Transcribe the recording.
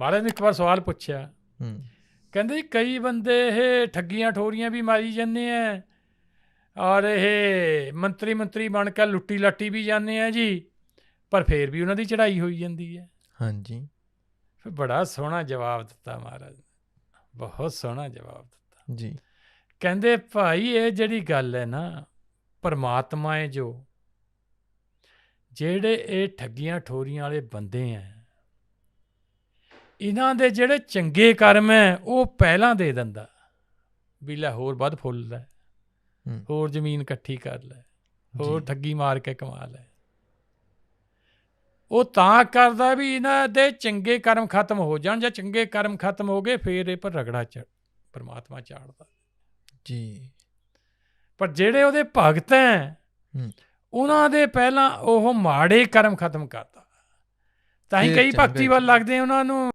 ਮਹਾਰਾਜ ਨੇ ਇੱਕ ਵਾਰ ਸਵਾਲ ਪੁੱਛਿਆ। ਹੂੰ। ਕਹਿੰਦੇ ਕਈ ਬੰਦੇ ਇਹ ਠੱਗੀਆਂ ਠੋਰੀਆਂ ਵੀ ਮਾਰੀ ਜਾਂਦੇ ਆ ਔਰ ਇਹ ਮੰਤਰੀ ਮੰਤਰੀ ਬਣ ਕੇ ਲੁੱਟੀ ਲੱਟੀ ਵੀ ਜਾਂਦੇ ਆ ਜੀ ਪਰ ਫੇਰ ਵੀ ਉਹਨਾਂ ਦੀ ਚੜ੍ਹਾਈ ਹੋਈ ਜਾਂਦੀ ਹੈ। ਹਾਂਜੀ। ਫਿਰ ਬੜਾ ਸੋਹਣਾ ਜਵਾਬ ਦਿੱਤਾ ਮਹਾਰਾਜ ਬਹੁਤ ਸੋਹਣਾ ਜਵਾਬ ਦਿੱਤਾ। ਜੀ। ਕਹਿੰਦੇ ਭਾਈ ਇਹ ਜਿਹੜੀ ਗੱਲ ਹੈ ਨਾ ਪਰਮਾਤਮਾ ਹੈ ਜੋ। ਜਿਹੜੇ ਇਹ ਠੱਗੀਆਂ ਠੋਰੀਆਂ ਵਾਲੇ ਬੰਦੇ ਆ ਇਹਨਾਂ ਦੇ ਜਿਹੜੇ ਚੰਗੇ ਕਰਮ ਹੈ ਉਹ ਪਹਿਲਾਂ ਦੇ ਦਿੰਦਾ। ਵੀ ਲੈ ਹੋਰ ਵੱਧ ਫੁੱਲ ਲੈ। ਹੋਰ ਜ਼ਮੀਨ ਇਕੱਠੀ ਕਰ ਲੈ ਹੋਰ। ਠੱਗੀ ਮਾਰ ਕੇ ਕਮਾ ਲੈ। ਉਹ ਤਾਂ ਕਰਦਾ ਵੀ ਇਹਨਾਂ ਦੇ ਚੰਗੇ ਕਰਮ ਖਤਮ ਹੋ ਜਾਣ ਜਾਂ ਚੰਗੇ ਕਰਮ ਖਤਮ ਹੋ ਗਏ ਫੇਰ ਇਹ ਪਰ ਰਗੜਾ ਚ ਪਰਮਾਤਮਾ ਚਾੜਦਾ। ਜੀ। ਪਰ ਜਿਹੜੇ ਉਹਦੇ ਭਗਤ ਹੈ। ਉਹਨਾਂ ਦੇ ਪਹਿਲਾਂ ਉਹ ਮਾੜੇ ਕਰਮ ਖਤਮ ਕਰਦਾ। ਤਾਂ ਹੀ ਕਈ ਭਗਤੀ ਵੱਲ ਲੱਗਦੇ ਉਹਨਾਂ ਨੂੰ।